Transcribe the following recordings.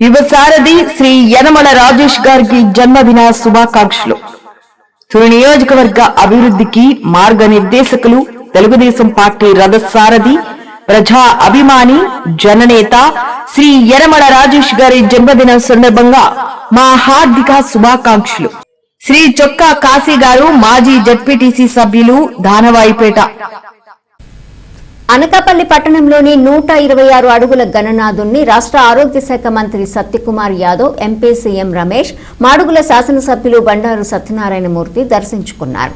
యువసారథి శ్రీ యనమల రాజేష్ గారికి జన్మదిన శుభాకాంక్షలు. తొలి నియోజకవర్గ అభివృద్ధికి మార్గనిర్దేశకులు తెలుగుదేశం పార్టీ రథసారథి ప్రజా అభిమాని జననేత శ్రీ యనమల రాజేష్ గారి జన్మదిన సందర్భంగా మా హార్దిక శుభాకాంక్షలు. శ్రీ చొక్కా కాశీ గారు మాజీ జడ్పీటీసీ సభ్యులు దానవాయిపేట. అనకాపల్లి పట్టణంలోని నూట ఇరవై ఆరు అడుగుల గణనాథుణ్ణి రాష్ట్ర ఆరోగ్య శాఖ మంత్రి సత్యకుమార్ యాదవ్ ఎంపీ సీఎం రమేష్ మాడుగుల శాసనసభ్యులు బండారు సత్యనారాయణమూర్తి దర్శించుకున్నారు.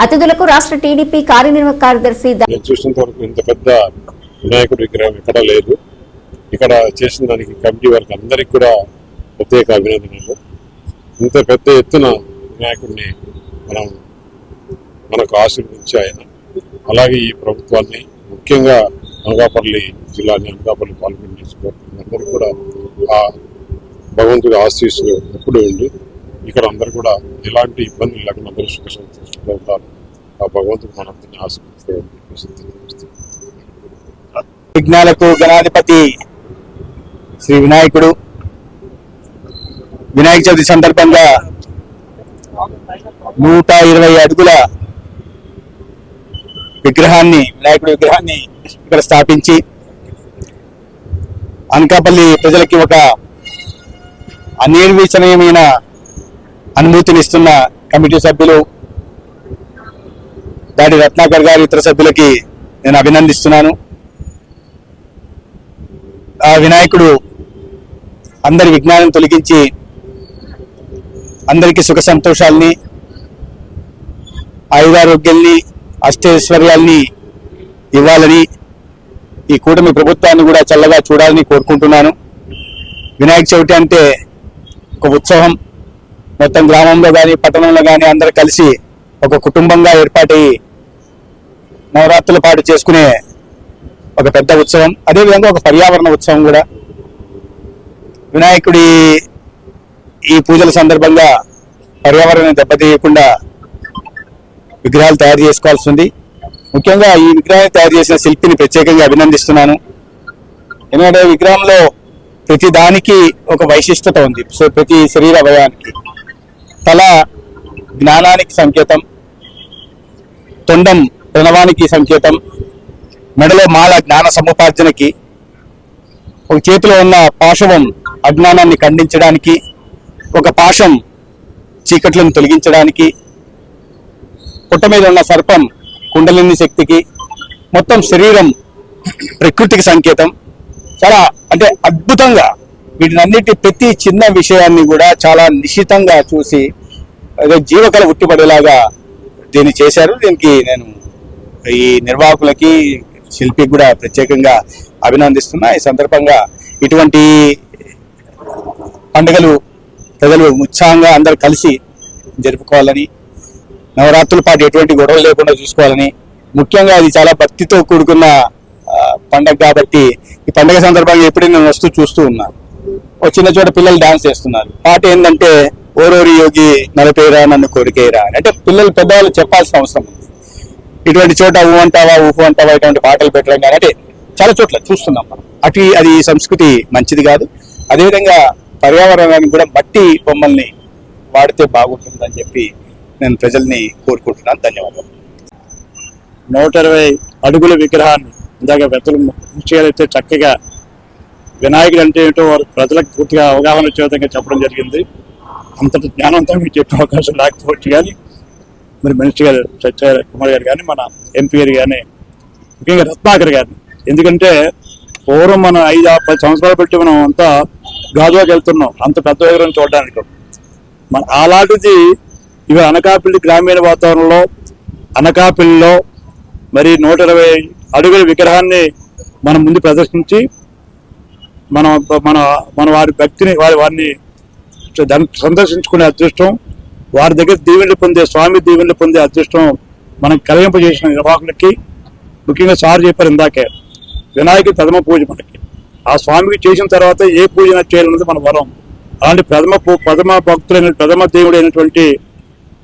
అతిథులకు రాష్ట్ర టీడీపీ కార్యనిర్వాహక కార్యదర్శి ద- ఇంత పెద్ద విగ్రహం ఇక్కడ లేదు. ఇక్కడ చేసిన దానికి కమిటీ వారికి అందరికి కూడా ప్రత్యేక అభినందనలు. ఇంత పెద్ద ఎత్తున వినాయకుడిని మనం మనకు ఆశీర్వదించి ఆయన అలాగే ఈ ప్రభుత్వాన్ని ముఖ్యంగా అనకాపల్లి జిల్లాని అనకాపల్లి పార్లమెంట్ నియోజకవర్గం అందరూ కూడా ఆ భగవంతుడి ఆశీస్సులు ఎప్పుడూ ఉండి ఇక్కడ అందరూ కూడా ఎలాంటి ఇబ్బందులు లేకుండా అందరూ సుఖ సంతోషంగా ఉంటారు. ఆ భగవంతుడు మనందరినీ ఆశీర్వదిస్తాడని చెప్పేసి విఘ్నాలకు గణాధిపతి శ్రీ వినాయకుడు. వినాయక చవితి సందర్భంగా నూట ఇరవై అడుగుల విగ్రహాన్ని వినాయకుడి విగ్రహాన్ని ఇక్కడ స్థాపించి అనకాపల్లి ప్రజలకి ఒక అనిర్వచనీయమైన అనుభూతినిస్తున్న కమిటీ సభ్యులు దాడి రత్నాకర్ గారి ఇతర సభ్యులకి నేను అభినందిస్తున్నాను. ఆ వినాయకుడు అందరి విజ్ఞానం తొలగించి అందరికీ సుఖ సంతోషాలని ఆయురారోగ్యాల్ని అష్టైశ్వర్యాల్ని ఇవ్వాలని ఈ కూటమి ప్రభుత్వాన్ని కూడా చల్లగా చూడాలని కోరుకుంటున్నాను. వినాయక చవితి అంటే ఒక ఉత్సవం. మొత్తం గ్రామంలో కానీ పట్టణంలో కానీ అందరు కలిసి ఒక కుటుంబంగా ఏర్పాటయ్యి నవరాత్రుల పాటు చేసుకునే ఒక పెద్ద ఉత్సవం. అదేవిధంగా ఒక పర్యావరణ ఉత్సవం కూడా. వినాయకుడి ఈ పూజల సందర్భంగా పర్యావరణం దెబ్బతీయకుండా విగ్రహాలు తయారు చేసుకోవాల్సి ఉంది. ముఖ్యంగా ఈ విగ్రహాన్ని తయారు చేసిన శిల్పిని ప్రత్యేకంగా అభినందిస్తున్నాను. ఎందుకంటే విగ్రహంలో ప్రతి దానికి ఒక వైశిష్టత ఉంది. సో ప్రతి శరీర అవయానికి తల జ్ఞానానికి సంకేతం తొండం ప్రణవానికి సంకేతం మెడలో మాల జ్ఞాన సముపార్జనకి ఒక చేతిలో ఉన్న పాశవం అజ్ఞానాన్ని ఖండించడానికి ఒక పాశం చీకట్లను తొలగించడానికి పుట్ట మీద ఉన్న సర్పం కుండలిని శక్తికి మొత్తం శరీరం ప్రకృతికి సంకేతం. చాలా అంటే అద్భుతంగా వీటినన్నిటి ప్రతి చిన్న విషయాన్ని కూడా చాలా నిశితంగా చూసి జీవకళ ఉట్టిపడేలాగా దీన్ని చేశారు. దీనికి నేను ఈ నిర్వాహకులకి శిల్పికి కూడా ప్రత్యేకంగా అభినందిస్తున్నా. ఈ సందర్భంగా ఇటువంటి పండుగలు ప్రజలు ఉత్సాహంగా అందరూ కలిసి జరుపుకోవాలని నవరాత్రుల పాటు ఎటువంటి గొడవలు లేకుండా చూసుకోవాలని. ముఖ్యంగా అది చాలా భక్తితో కూడుకున్న పండగ కాబట్టి ఈ పండగ సందర్భంగా ఎప్పుడైనా నేను వస్తూ చూస్తూ ఉన్నాను ఒక చిన్న చోట పిల్లలు డాన్స్ చేస్తున్నారు. పాట ఏంటంటే ఓరోరి యోగి నలపేరా నన్ను కోరికేరా అని. అంటే పిల్లలు పెద్దవాళ్ళు చెప్పాల్సిన అవసరం ఉంది. ఇటువంటి చోట ఊ అంటావా ఊహు అంటావా ఇటువంటి పాటలు పెట్టడం కానీ అంటే చాలా చోట్ల చూస్తున్నాం మనం. అటు అది ఈ సంస్కృతి మంచిది కాదు. అదేవిధంగా పర్యావరణానికి కూడా మట్టి బొమ్మల్ని వాడితే బాగుంటుందని చెప్పి నేను ప్రజల్ని కోరుకుంటున్నాను. ధన్యవాదాలు. నూట ఇరవై అడుగుల విగ్రహాన్ని ఇందాక పెద్దలు ముఖ్యంగా చక్కగా వినాయకుడు అంటే ఏంటో వారు ప్రజలకు పూర్తిగా అవగాహన వచ్చే విధంగా చెప్పడం జరిగింది. అంతటి జ్ఞానంతో మీకు చెప్పే అవకాశం లేకపోవచ్చు కానీ మరి మినిస్టర్ గారు సత్య కుమార్ గారు కానీ మన ఎంపీ గారు కానీ ముఖ్యంగా రత్నాకర్ గారిని. ఎందుకంటే పూర్వం మనం ఐదు ఆ పది సంవత్సరాలు పెట్టి మనం అంతా గాజువాకి వెళ్తున్నాం. అంత పెద్ద విగ్రహం చూడడానికి. మన అలాంటిది ఇవి అనకాపల్లి గ్రామీణ వాతావరణంలో అనకాపల్లిలో మరి నూట ఇరవై అడుగుల విగ్రహాన్ని మనం ముందు ప్రదర్శించి మన మన మన వారి భక్తిని వారి వారిని సందర్శించుకునే అదృష్టం వారి దగ్గర దీవెనలు పొందే స్వామి దీవెనలు పొందే అదృష్టం మనం కలగింపజేసిన నిర్వాహకులకి ముఖ్యంగా సార్ చెప్పారు ఇందాకే వినాయకుడి ప్రథమ పూజ మనకి. ఆ స్వామికి చేసిన తర్వాత ఏ పూజ చేయాలన్నది మన వరం. అలాంటి ప్రథమ పూ- ప్రథమ భక్తులైన ప్రథమ దేవుడు అయినటువంటి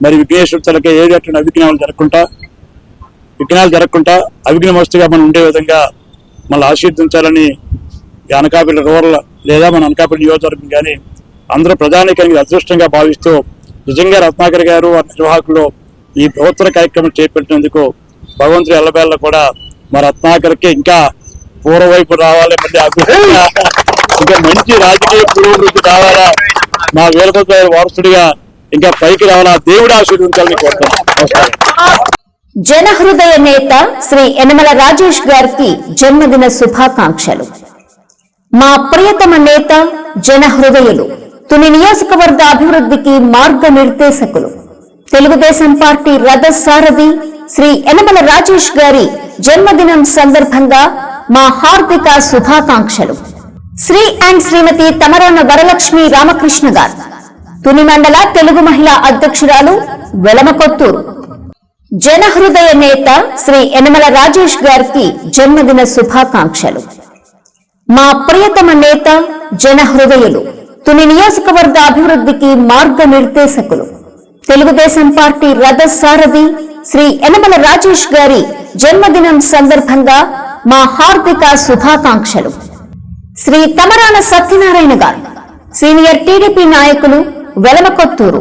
మరి విఘ్నేశ్వర ఏది అటువంటి రకమైన అవిఘ్నాలు జరగకుండా విఘ్నాలు జరగకుండా అవిఘ్నమస్తుగా మనం ఉండే విధంగా మళ్ళీ ఆశీర్దించాలని ఈ అనకాపల్లి రూరల్ లేదా మన అనకాపల్లి నియోజకవర్గం కానీ అందరూ ప్రధానికానికి అదృష్టంగా భావిస్తూ నిజంగా రత్నాకర్ గారు వారి నిర్వాహకులు ఈ ప్రభుత్వ కార్యక్రమం చేపట్టినందుకు భగవంతుడి ఎల్లబెల్ల కూడా మా రత్నాకర్కి ఇంకా పూర్వవైపు రావాలి మళ్ళీ అభివృద్ధిగా ఇంకా మంచి రాజకీయ పురోభివృద్ధి రావాలా మా వీరభద్ర వారసుడిగా ఇంకా పైకి రావాలా? దేవుడు ఆశీర్వించాలని కోరుతున్నాను జనహృదయ నేత శ్రీ యనమల రాజేష్ గారికి జన్మదిన శుభాకాంక్షలు. మా ప్రియతమ నేత జనహృదయులు తుని నియోజకవర్గ అభివృద్ధికి మార్గ నిర్దేశకులు తెలుగుదేశం పార్టీ రథ సారథి శ్రీ యనమల రాజేష్ గారి జన్మదినం సందర్భంగా మా హార్దిక శుభాకాంక్షలు. శ్రీ అండ్ శ్రీమతి తమరాన వరలక్ష్మి రామకృష్ణ గారు తుని మండల తెలుగు మహిళా అధ్యక్షురాలు వెలమకొత్తూరు. జనహృదయ నేత శ్రీ యనమల రాజేష్ గారికి జన్మదిన శుభాకాంక్షలు. మా ప్రియతమ నేత జనహృదయులు తుని నియోజకవర్గ అభివృద్ధికి మార్గనిర్దేశకులు తెలుగుదేశం పార్టీ రథ సారథి శ్రీ యనమల రాజేష్ గారి జన్మదినం సందర్భంగా మా హార్దిక శుభాకాంక్షలు. శ్రీ తమరాన సత్యనారాయణ గారు సీనియర్ టీడీపీ నాయకులు వెలమకొత్తూరు.